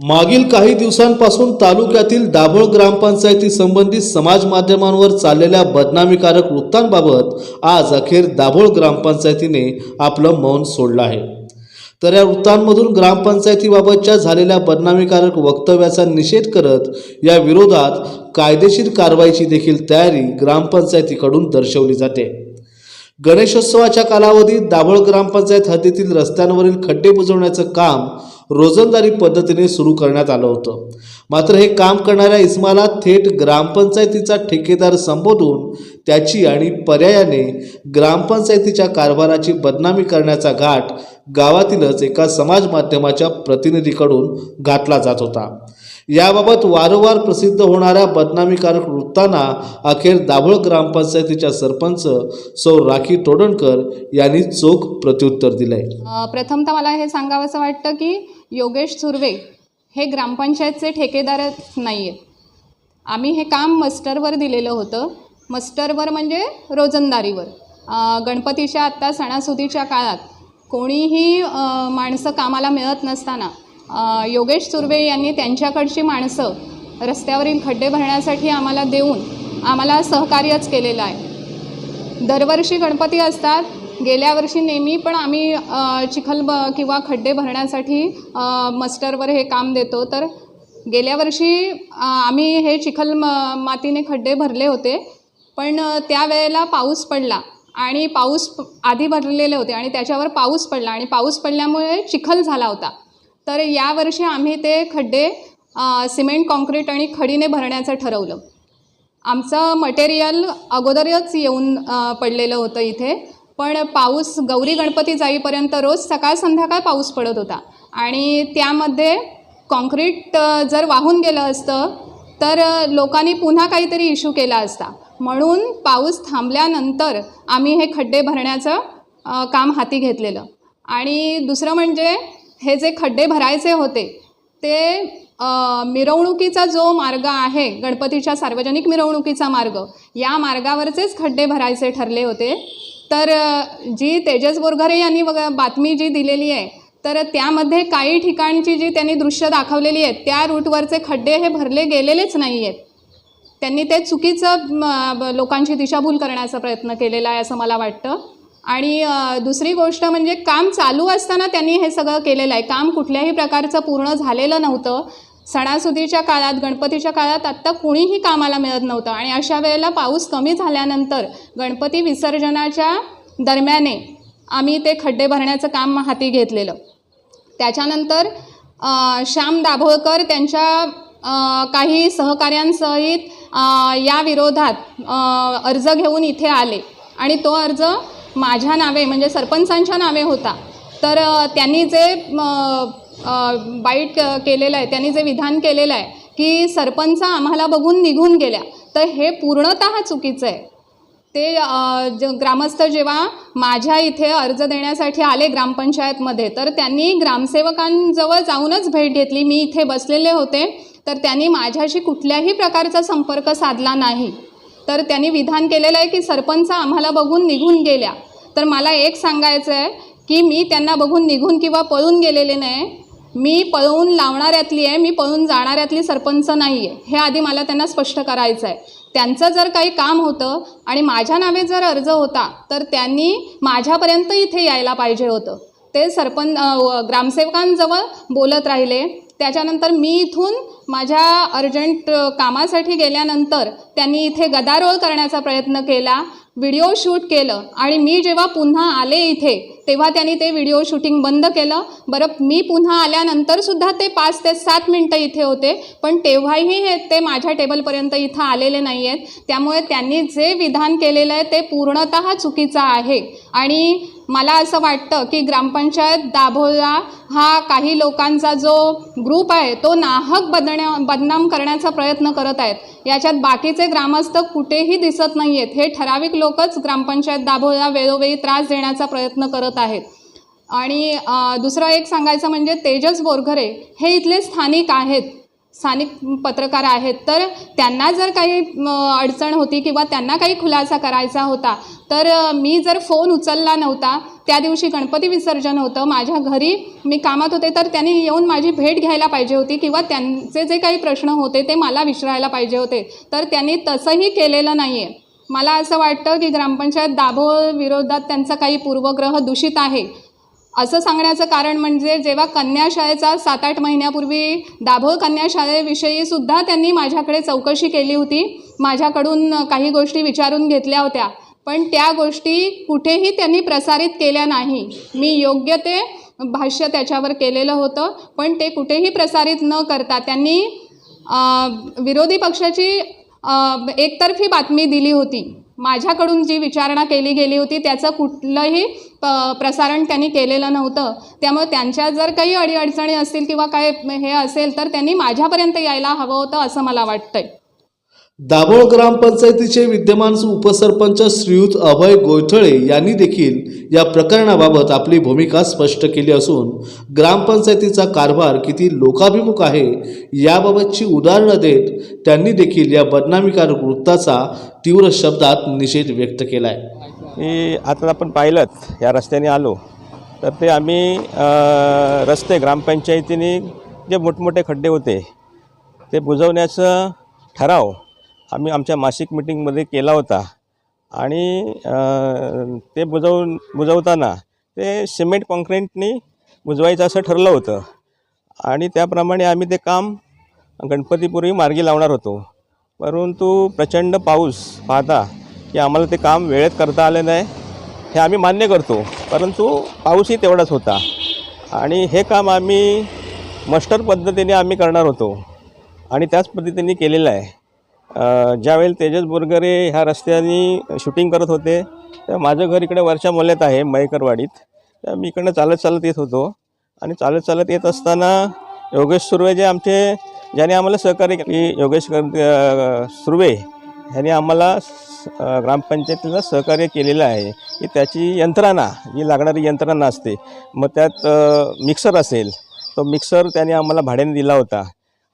मागील काही दिवसांपासून तालुक्यातील दाभोळ ग्रामपंचायती संबंधित समाज माध्यमांवर चाललेल्या बदनामीकारक वृत्तांबाबत आज अखेर दाभोळ ग्रामपंचायतीने आपलं मौन सोडलं आहे. तर या वृत्तांमधून ग्रामपंचायतीबाबतच्या झालेल्या बदनामीकारक वक्तव्याचा निषेध करत या विरोधात कायदेशीर कारवाईची देखील तयारी ग्रामपंचायतीकडून दर्शवली जाते. गणेशोत्सवाच्या कालावधीत दाभोळ ग्रामपंचायत हद्दीतील रस्त्यांवरील खड्डे बुजवण्याचं काम रोजंदारी पद्धतीने सुरू करण्यात आलं होतं. मात्र हे काम करणाऱ्या इस्माला थेट ग्रामपंचायतीचा ठेकेदार संबोधून त्याची आणि पर्यायाने ग्रामपंचायतीच्या कारभाराची बदनामी करण्याचा घाट गावातीलच एका समाज माध्यमाच्या प्रतिनिधीकडून घातला जात होता. याबाबत वारंवार प्रसिद्ध होणाऱ्या बदनामीकारक वृत्तांना अखेर दाभोळ ग्रामपंचायतीच्या सरपंच सौ राखी तोडणकर यांनी चोख प्रत्युत्तर दिलंय. प्रथमतः मला हे सांगावंसं वाटतं की योगेश सुर्वे हे ग्रामपंचायतचे ठेकेदारच नाही आहेत आम्ही हे काम मस्टरवर दिलेलं होतं. मस्टरवर म्हणजे रोजंदारीवर. गणपतीच्या आत्ता सणासुदीच्या काळात कोणीही माणसं कामाला मिळत नसताना योगेश सुर्वे यांनी त्यांच्याकडची माणसं रस्त्यावरील खड्डे भरण्यासाठी आम्हाला देऊन आम्हाला सहकार्यच केलेलं आहे. दरवर्षी गणपती असतात. गेल्या वर्षी नेहमी पण आम्ही चिखल ब किंवा खड्डे भरण्यासाठी मस्टरवर हे काम देतो. तर गेल्या वर्षी आम्ही हे चिखल म मातीने खड्डे भरले होते. पण त्यावेळेला पाऊस पडला आणि पाऊस आधी भरलेले होते आणि त्याच्यावर पाऊस पडला आणि पाऊस पडल्यामुळे चिखल झाला होता. तर यावर्षी आम्ही ते खड्डे सिमेंट कॉन्क्रीट आणि खडीने भरण्याचं ठरवलं. आमचं मटेरियल अगोदरच येऊन पडलेलं होतं इथे. पण पाऊस गौरी गणपती जाईपर्यंत रोज सकाळ संध्याकाळ पाऊस पडत होता. आणि त्यामध्ये कॉन्क्रीट जर वाहून गेलं असतं तर लोकांनी पुन्हा काहीतरी इश्यू केला असता. म्हणून पाऊस थांबल्यानंतर आम्ही हे खड्डे भरण्याचं काम हाती घेतलेलं. आणि दुसरं म्हणजे हे जे खड्डे भरायचे होते ते मिरवणुकीचा जो मार्ग आहे गणपतीच्या सार्वजनिक मिरवणुकीचा मार्ग या मार्गावरचेच खड्डे भरायचे ठरले होते. तर जी तेजस बोरघरे यांनी वग बातमी जी दिलेली आहे तर त्यामध्ये काही ठिकाणची जी त्यांनी दृश्य दाखवलेली आहेत त्या रूटवरचे खड्डे हे भरले गेलेलेच नाही आहेत. त्यांनी ते चुकीचं लोकांची दिशाभूल करण्याचा प्रयत्न केलेला आहे असं मला वाटतं. आणि दुसरी गोष्ट म्हणजे काम चालू असताना त्यांनी हे सगळं केलेलं आहे. काम कुठल्याही प्रकारचं पूर्ण झालेलं नव्हतं. सणासुदीच्या काळात गणपतीच्या काळात आत्ता कुणीही कामाला मिळत नव्हतं. आणि अशा वेळेला पाऊस कमी झाल्यानंतर गणपती विसर्जनाच्या दरम्याने आम्ही ते खड्डे भरण्याचं काम हाती घेतलेलं. त्याच्यानंतर श्याम दाभोळकर त्यांच्या काही सहकाऱ्यांसहित या विरोधात अर्ज घेऊन इथे आले. आणि तो अर्ज माझ्या नावे म्हणजे सरपंचांच्या नावे होता. तर त्यांनी जे बाईट क- केलेलं आहे त्यांनी जे विधान केलेलं आहे की सरपंच आम्हाला बघून निघून गेल्या. तर हे पूर्णतः चुकीचं आहे. ते ज ग्रामस्थ जेव्हा माझ्या इथे अर्ज देण्यासाठी आले ग्रामपंचायतमध्ये तर त्यांनी ग्रामसेवकांजवळ जाऊनच भेट घेतली. मी इथे बसलेले होते तर त्यांनी माझ्याशी कुठल्याही प्रकारचा संपर्क साधला नाही. तर त्यांनी विधान केलेलं आहे की सरपंच आम्हाला बघून निघून गेल्या. तर मला एक सांगायचं आहे की मी त्यांना बघून निघून किंवा पळून गेलेले नाही. मी पळवून लावणाऱ्यातली आहे मी पळून जाणाऱ्यातली सरपंच नाही आहे हे आधी मला त्यांना स्पष्ट करायचं आहे. त्यांचं जर काही काम होतं आणि माझ्या नावे जर अर्ज होता तर त्यांनी माझ्यापर्यंत इथे यायला पाहिजे होतं. ते सरपंच व- ग्रामसेवकांजवळ बोलत राहिले. त्याच्यानंतर मी इथून माझ्या अर्जंट कामासाठी गेल्यानंतर त्यांनी इथे गदारोळ करण्याचा प्रयत्न केला व्हिडिओ शूट केलं आणि मी जेव्हा पुन्हा आले इथे तेव्हा त्यांनी ते व्हिडिओ शूटिंग बंद केलं. बरं मी पुन्हा आल्यानंतरसुद्धा ते पाच ते सात मिनटं इथे होते पण तेव्हाही हे ते माझ्या टेबलपर्यंत इथं आलेले नाही आहेत त्यामुळे त्यांनी जे विधान केलेलं आहे ते पूर्णतः चुकीचं आहे. आणि मला असं वाटतं की ग्रामपंचायत दाभोळा हा काही लोकांचा जो ग्रुप आहे तो नाहक बदण्या बदनाम करण्याचा प्रयत्न करत आहेत. याच्यात बाकीचे ग्रामस्थ कुठेही दिसत नाही आहेत हे ठराविक लोकच ग्रामपंचायत दाभोळा वेळोवेळी त्रास देण्याचा प्रयत्न करत आहेत. आणि दुसरं एक सांगायचं म्हणजे तेजस बोरघरे हे इथले स्थानिक आहेत. स्थानिक पत्रकार आहेत तर त्यांना जर काही अडचण होती किंवा त्यांना काही खुलासा करायचा होता तर मी जर फोन उचलला नव्हता त्या दिवशी गणपती विसर्जन होतं माझ्या घरी मी कामात होते तर त्यांनी येऊन माझी भेट घ्यायला पाहिजे होती किंवा त्यांचे जे काही प्रश्न होते ते मला विचारायला पाहिजे होते तर त्यांनी तसंही केलेलं नाही आहे मला असं वाटतं की ग्रामपंचायत दाभोळ विरोधात त्यांचा काही पूर्वग्रह दूषित आहे असं सांगण्याचं कारण म्हणजे जेव्हा कन्याशाळेचा सात आठ महिन्यापूर्वी दाभोळ कन्याशाळेविषयी सुद्धा त्यांनी माझ्याकडे चौकशी केली होती. माझ्याकडून काही गोष्टी विचारून घेतल्या होत्या. पण त्या गोष्टी कुठेही त्यांनी प्रसारित केल्या नाही. मी योग्य ते भाष्य त्याच्यावर केलेलं होतं पण ते कुठेही प्रसारित न करता त्यांनी विरोधी पक्षाची एकतर्फी बातमी दिली होती. माझ्याकडून जी विचारणा केली गेली होती त्याचं कुठलंही प प्रसारण त्यांनी केलेलं नव्हतं. त्यामुळे त्यांच्या जर काही अडीअडचणी असतील किंवा काय हे असेल तर त्यांनी माझ्यापर्यंत यायला हवं होतं असं मला वाटतं आहे दाभोळ ग्रामपंचायतीचे विद्यमान उपसरपंच श्रीयुत अभय गोयठळे यांनी देखील या प्रकरणाबाबत आपली भूमिका स्पष्ट केली असून ग्रामपंचायतीचा कारभार किती लोकाभिमुख आहे याबाबतची उदाहरणं देत त्यांनी देखील या बदनामीकारक वृत्ताचा तीव्र शब्दात निषेध व्यक्त केला आहे आता आपण पाहिलं या रस्त्याने आलो. तर ते आम्ही रस्ते ग्रामपंचायतीने जे मोठमोठे खड्डे होते ते बुजवण्याचं ठराव आम्ही आमच्या मासिक मिटिंगमध्ये केला होता. आणि ते बुजवून बुजवताना ते सिमेंट कॉन्क्रीटनी बुजवायचं असं ठरलं होतं. आणि त्याप्रमाणे आम्ही ते काम गणपतीपूर्वी मार्गी लावणार होतो. परंतु प्रचंड पाऊस पाहता की आम्हाला ते काम वेळेत करता आलं नाही हे आम्ही मान्य करतो. परंतु पाऊसही तेवढाच होता. आणि हे काम आम्ही मस्टर पद्धतीने आम्ही करणार होतो. आणि त्याच पद्धतीने केलेलं आहे. ज्यावेळी तेजस बोरगरे ह्या रस्त्याने शूटिंग करत होते तर माझं घर इकडे वरच्या मोल्यात आहे मयकरवाडीत. तर मी इकडनं चालत चालत येत होतो. आणि चालत चालत येत असताना योगेश सुर्वे जे आमचे ज्याने आम्हाला सहकार्य की योगेश कर- सुर्वे ह्याने आम्हाला ग्रामपंचायतीला सहकार्य केलेलं आहे. की त्याची यंत्रणा जी लागणारी यंत्रणा असते मग त्यात मिक्सर असेल तो मिक्सर त्याने आम्हाला भाड्याने दिला होता.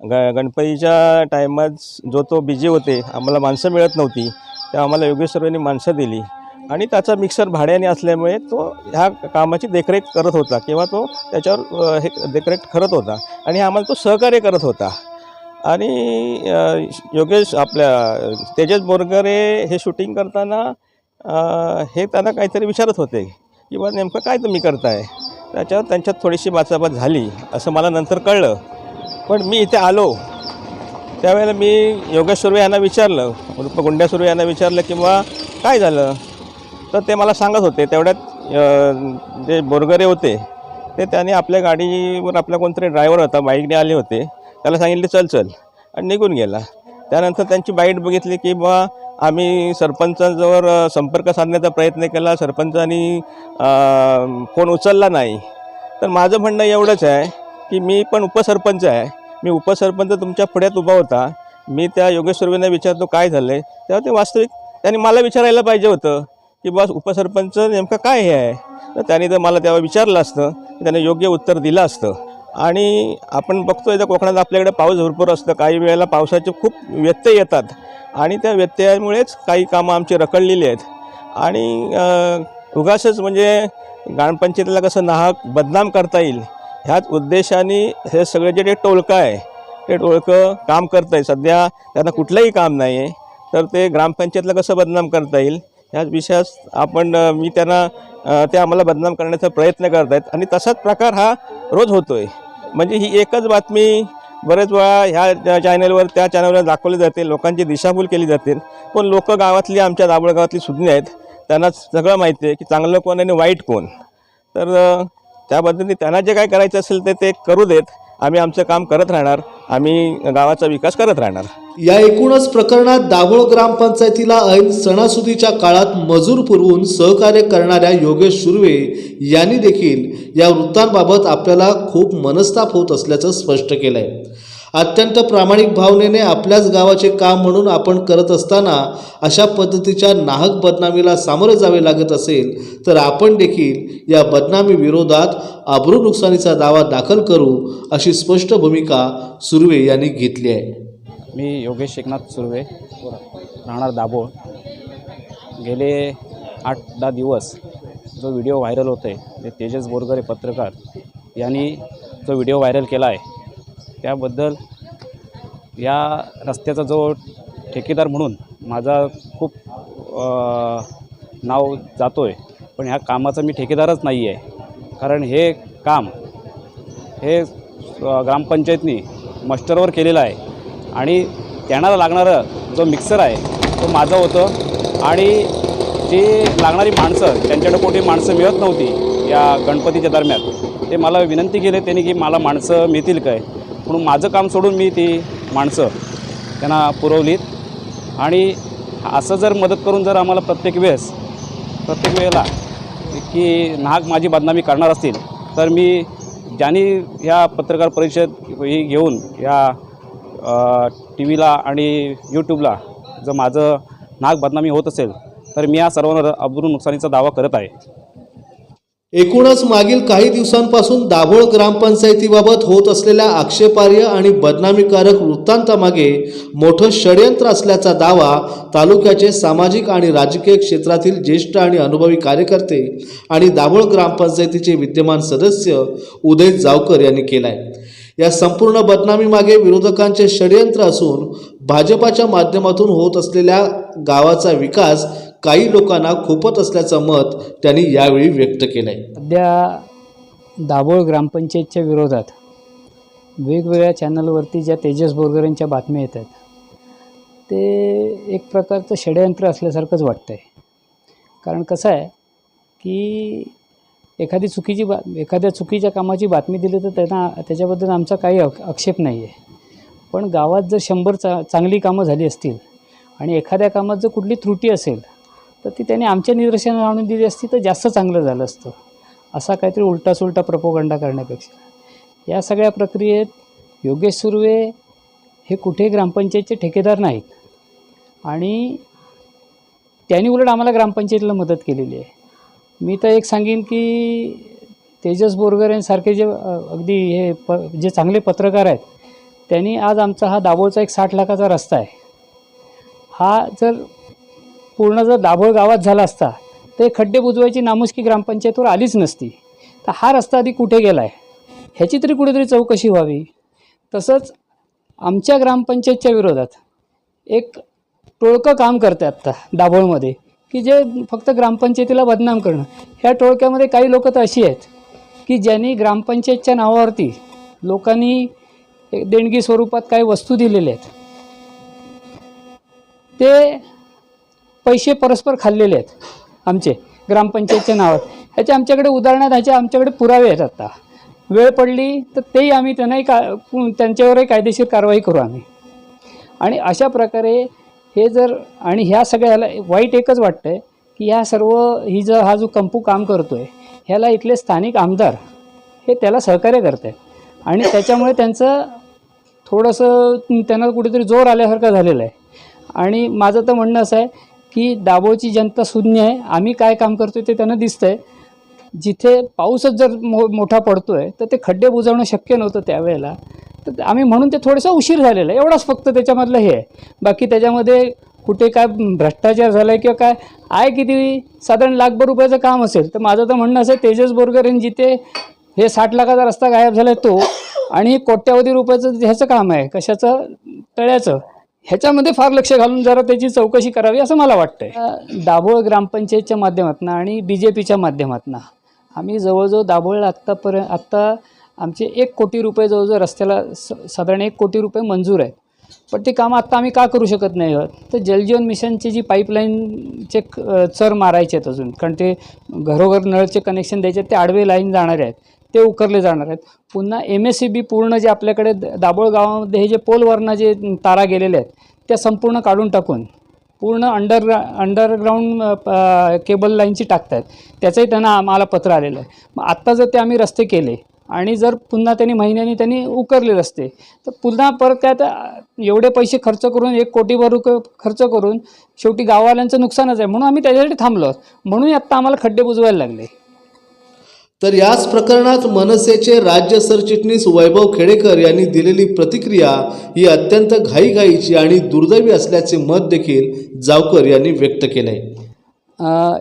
ग गणपतीच्या टायमात जो तो बिझी होते आम्हाला माणसं मिळत नव्हती तेव्हा आम्हाला योगेश सर्वांनी माणसं दिली. आणि त्याचा मिक्सर भाड्याने असल्यामुळे तो ह्या कामाची देखरेख करत होता किंवा तो त्याच्यावर हे देखरेख करत होता. आणि आम्हाला तो सहकार्य करत होता. आणि योगेश आपल्या तेजस बोरगरे हे शूटिंग करताना हे त्यांना काहीतरी विचारत होते की बा नेमकं काय तुम्ही करताय? त्याच्यावर त्यांच्यात थोडीशी बाचाबाच झाली असं मला नंतर कळलं. पण मी इथे आलो. त्यावेळेला मी योगेश सुर्वे यांना विचारलं उर्फ गुंड्या सुर्वे यांना विचारलं किंवा काय झालं? तर ते मला सांगत होते. तेवढ्यात जे बोरगरे होते ते त्याने आपल्या गाडीवर आपला कोणतरी ड्रायव्हर होता बाईकने आले होते. त्याला सांगितले चल चल. आणि निघून गेला. त्यानंतर त्यांची बाईट बघितली की बा आम्ही सरपंचांजवळ संपर्क साधण्याचा प्रयत्न केला. सरपंचानी फोन उचलला नाही. तर माझं म्हणणं एवढंच आहे की मी पण उपसरपंच आहे. मी उपसरपंच तुमच्या पुढ्यात उभा होता. मी त्या योगेश विचारतो काय झालं आहे तेव्हा ते वास्तविक त्यांनी मला विचारायला पाहिजे होतं की बस उपसरपंच नेमकं काय हे आहे? तर त्याने जर मला तेव्हा विचारलं असतं. त्याने योग्य उत्तर दिलं असतं. आणि आपण बघतो तर कोकणात आपल्याकडे पाऊस भरपूर असतं. काही वेळेला पावसाचे खूप व्यत्यय येतात. आणि त्या व्यत्ययामुळेच काही कामं आमची रखडलेली आहेत. आणि उगासच म्हणजे ग्रामपंचायतीला कसं नाहक बदनाम करता येईल ह्याच उद्देशाने हे सगळे जे ते टोळकं आहे ते टोळकं काम करत आहे सध्या त्यांना कुठलंही काम नाही आहे तर ते ग्रामपंचायतला कसं बदनाम करता येईल? ह्याच विषयास आपण मी त्यांना ते आम्हाला बदनाम करण्याचा प्रयत्न करत आहेत आणि तसाच प्रकार हा रोज होतो आहे म्हणजे ही एकच बातमी बरेच वेळा ह्या चॅनलवर त्या चॅनलवर दाखवली जाते. लोकांची दिशाभूल केली जाते. पण लोक गावातली आमच्या दाबळ गावातली सुज्ञ आहेत. त्यांना सगळं माहिती आहे की चांगलं कोण आणि वाईट कोण. तर त्या पद्धतीने त्यांना जे काय करायचं असेल ते ते करू देत. आम्ही आमचं काम करत राहणार. आम्ही गावाचा विकास करत राहणार. या एकूणच प्रकरणात दाभोळ ग्रामपंचायतीला ऐन सणासुदीच्या काळात मजूर पुरवून सहकार्य करणाऱ्या योगेश सुर्वे यांनी देखील या वृत्तांबाबत आपल्याला खूप मनस्ताप होत असल्याचं स्पष्ट केलं आहे अत्यंत प्रामाणिक भावनेने आपल्याच गावाचे काम म्हणून आपण करत असताना अशा पद्धतीच्या नाहक बदनामीला सामोरे जावे लागत असेल तर आपण देखील या बदनामी विरोधात आबरू नुकसानीचा दावा दाखल करू अशी स्पष्ट भूमिका सुर्वे यांनी घेतली आहे. मी योगेश एकनाथ सुर्वे राहणार दाभोळ. गेले आठ दहा दिवस जो व्हिडिओ व्हायरल होतो आहे ते तेजस बोरगरे पत्रकार यांनी जो व्हिडिओ व्हायरल केला आहे त्याबद्दल या रस्त्याचा जो ठेकेदार म्हणून माझा खूप नाव जातो आहे पण ह्या कामाचा मी ठेकेदारच नाही आहे. कारण हे काम हे ग्रामपंचायतनी मस्टरवर केलेलं आहे. आणि त्यांना लागणारं जो मिक्सर आहे तो माझं होतं. आणि जी लागणारी माणसं त्यांच्याकडे कोणी माणसं मिळत नव्हती या गणपतीच्या दरम्यान ते मला विनंती केली त्यांनी की मला माणसं मिळतील काय? म्हणून माझं काम सोडून मी ती माणसं त्यांना पुरवलीत. आणि असं जर मदत करून जर आम्हाला प्रत्येक वेळेस प्रत्येक वेळेला की नाहक माझी बदनामी करणार असतील तर मी ज्यांनी ह्या पत्रकार परिषद ही घेऊन या टी व्हीला आणि यूट्यूबला जर माझं नाक बदनामी होत असेल तर मी या सर्वांवर अब्रू नुकसानीचा दावा करत आहे. एकूणच मागील काही दिवसांपासून दाभोळ ग्रामपंचायतीबाबत होत असलेल्या आक्षेपार्ह आणि बदनामीकारक वृत्तांतामागे मोठं षडयंत्र असल्याचा दावा तालुक्याचे सामाजिक आणि राजकीय क्षेत्रातील ज्येष्ठ आणि अनुभवी कार्यकर्ते आणि दाभोळ ग्रामपंचायतीचे विद्यमान सदस्य उदय जावकर यांनी केला आहे या संपूर्ण बदनामीमागे विरोधकांचे षडयंत्र असून भाजपाच्या माध्यमातून होत असलेल्या गावाचा विकास काही लोकांना खोपत असल्याचं मत त्यांनी यावेळी व्यक्त केलं आहे सध्या दाभोळ ग्रामपंचायतच्या विरोधात वेगवेगळ्या चॅनलवरती ज्या तेजस बोरगरेंच्या बातम्या येत आहेत ते एक प्रकारचं षडयंत्र असल्यासारखंच वाटतं आहे कारण कसं आहे की एखादी चुकीची बा एखाद्या चुकीच्या कामाची बातमी दिली तर त्यांना त्याच्याबद्दल आमचा काही अक आक्षेप नाही आहे पण गावात जर शंभर चा चांगली कामं झाली असतील आणि एखाद्या कामात जर कुठली त्रुटी असेल तर ती त्याने आमच्या निदर्शनाला आणून दिली असती तर जास्त चांगलं झालं असतं. असा काहीतरी उलटासुलटा प्रपोगंडा करण्यापेक्षा. या सगळ्या प्रक्रियेत योगेश सुर्वे हे कुठे ग्रामपंचायतचे ठेकेदार नाहीत. आणि त्यांनी उलट आम्हाला ग्रामपंचायतीला मदत केलेली आहे. मी तर एक सांगेन की तेजस बोरगर यांसारखे जे अगदी हे प जे चांगले पत्रकार आहेत त्यांनी आज आमचा हा दाभोळचा एक साठ लाखाचा रस्ता आहे. हा जर पूर्ण जर दाभोळ गावात झाला असता तर खड्डे बुजवायची नामुष्की ग्रामपंचायतवर आलीच नसती. तर हा रस्ता आधी कुठे गेला आहे ह्याची तरी कुठेतरी चौकशी व्हावी. तसंच आमच्या ग्रामपंचायतच्या विरोधात एक टोळकं काम करते आत्ता दाभोळमध्ये की जे फक्त ग्रामपंचायतीला बदनाम करणं. ह्या टोळक्यामध्ये काही लोक तर अशी आहेत की ज्यांनी ग्रामपंचायतच्या नावावरती लोकांनी एक देणगी स्वरूपात काही वस्तू दिलेल्या आहेत. ते पैसे परस्पर खाल्लेले आहेत. आमचे ग्रामपंचायतच्या नावात. ह्याचे आमच्याकडे उदाहरणार्थ ह्याचे आमच्याकडे पुरावे आहेत आता. वेळ पडली तर तेही आम्ही त्यांनाही का त्यांच्यावरही कायदेशीर कारवाई करू आम्ही. आणि अशा प्रकारे हे जर आणि ह्या सगळ्याला वाईट एकच वाटतं आहे की ह्या सर्व ही जर हा जो कंपू काम करतो आहे ह्याला इथले स्थानिक आमदार हे त्याला सहकार्य करत आहेत आणि त्याच्यामुळे त्यांचं थोडंसं त्यांना कुठेतरी जोर आल्यासारखं झालेलं आहे. आणि माझं तर म्हणणं असं आहे की दाभोळची जनता शून्य आहे. आम्ही काय काम करतो ते त्यांना दिसतं आहे जिथे पाऊसच जर मो मोठा पडतो आहे तर ते खड्डे बुजवणं शक्य नव्हतं त्यावेळेला. तर आम्ही म्हणून ते थोडंसं उशीर झालेलं आहे. एवढाच फक्त त्याच्यामधलं हे आहे. बाकी त्याच्यामध्ये कुठे काय भ्रष्टाचार झाला आहे किंवा काय आहे किती साधारण लाखभर रुपयाचं काम असेल तर माझं तर म्हणणं असं तेजस तेजस यांनी जिथे हे साठ लाखाचा रस्ता गायब झाला आहे तो आणि कोट्यावधी रुपयाचं ह्याचं काम आहे कशाचं? तळ्याचं. ह्याच्यामध्ये फार लक्ष घालून जरा त्याची चौकशी करावी असं मला वाटतंय. दाभोळ ग्रामपंचायतच्या माध्यमातून आणि बी जे पीच्या माध्यमातून. आम्ही जवळजवळ दाभोळला आत्तापर्यंत आत्ता आमचे एक कोटी रुपये जवळजवळ रस्त्याला स साधारण एक कोटी रुपये मंजूर आहेत. पण ते कामं आत्ता आम्ही का करू शकत नाही आहोत? तर जलजीवन मिशनची जी पाईपलाईनचे क- चर मारायचे आहेत अजून कारण ते घरोघर नळचे कनेक्शन द्यायचे आहेत ते आडवे लाईन जाणारे आहेत. ते उकरले जाणार आहेत. पुन्हा एम एस सी बी पूर्ण जे आपल्याकडे द- दाभोळ गावामध्ये हे जे पोलवरनं जे तारा गेलेले आहेत त्या संपूर्ण काढून टाकून पूर्ण अंडरग्रा अंडरग्राऊंड केबल लाईनची टाकत आहेत त्याचंही त्यांना आम्हाला पत्र आलेलं आहे. मग आत्ता जर ते आम्ही रस्ते केले आणि जर पुन्हा त्यांनी महिन्यानी त्यांनी उकरले रस्ते तर पुन्हा परत काय तर एवढे पैसे खर्च करून एक कोटीभर रुपये खर्च करून शेवटी गाववाल्यांचं नुकसानच आहे. म्हणून आम्ही त्याच्यासाठी थांबलो म्हणून आत्ता आम्हाला खड्डे बुजवायला लागले. तर याच प्रकरणात मनसेचे राज्य सरचिटणीस वैभव खेडेकर यांनी दिलेली प्रतिक्रिया ही अत्यंत घाईघाईची आणि दुर्दैवी असल्याचे मत देखील जावकर यांनी व्यक्त केले.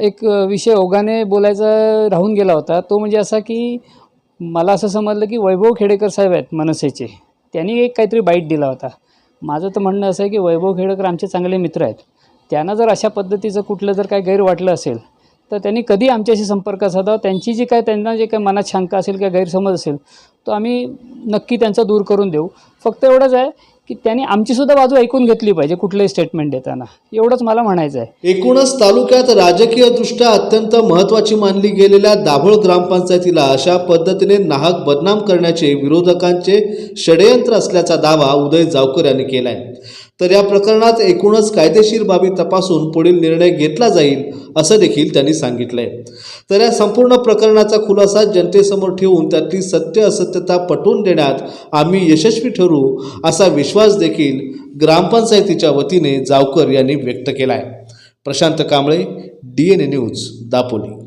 एक विषय ओघाने बोलायचा राहून गेला होता. तो म्हणजे असा की मला असं समजलं की वैभव खेडेकर साहेब आहेत मनसेचे. त्यांनी एक काहीतरी बाईट दिला होता. माझं तर म्हणणं असं आहे की वैभव खेडेकर आमचे चांगले मित्र आहेत. त्यांना जर अशा पद्धतीचं कुठलं जर काय गैर वाटलं असेल तर त्यांनी कधी आमच्याशी संपर्क साधावा त्यांची जी काय त्यांना जे काय मनात शंका असेल किंवा गैरसमज असेल तो आम्ही नक्की त्यांचा दूर करून देऊ. फक्त एवढंच आहे की त्यांनी आमचीसुद्धा बाजू ऐकून घेतली पाहिजे कुठलंही स्टेटमेंट देताना. एवढंच मला म्हणायचं आहे. एकूणच तालुक्यात राजकीयदृष्ट्या अत्यंत महत्त्वाची मानली गेलेल्या दाभोळ ग्रामपंचायतीला अशा पद्धतीने नाहक बदनाम करण्याचे विरोधकांचे षडयंत्र असल्याचा दावा उदय जावकर यांनी केला आहे तर या प्रकरणात एकूणच कायदेशीर बाबी तपासून पुढील निर्णय घेतला जाईल असं देखील त्यांनी सांगितलंय. तर या संपूर्ण प्रकरणाचा खुलासा जनतेसमोर ठेवून त्यातली सत्य असत्यता पटवून देण्यात आम्ही यशस्वी ठरू असा विश्वास देखील ग्रामपंचायतीच्या वतीने जावकर यांनी व्यक्त केला आहे Prashant Kamble D N A news Dapoli.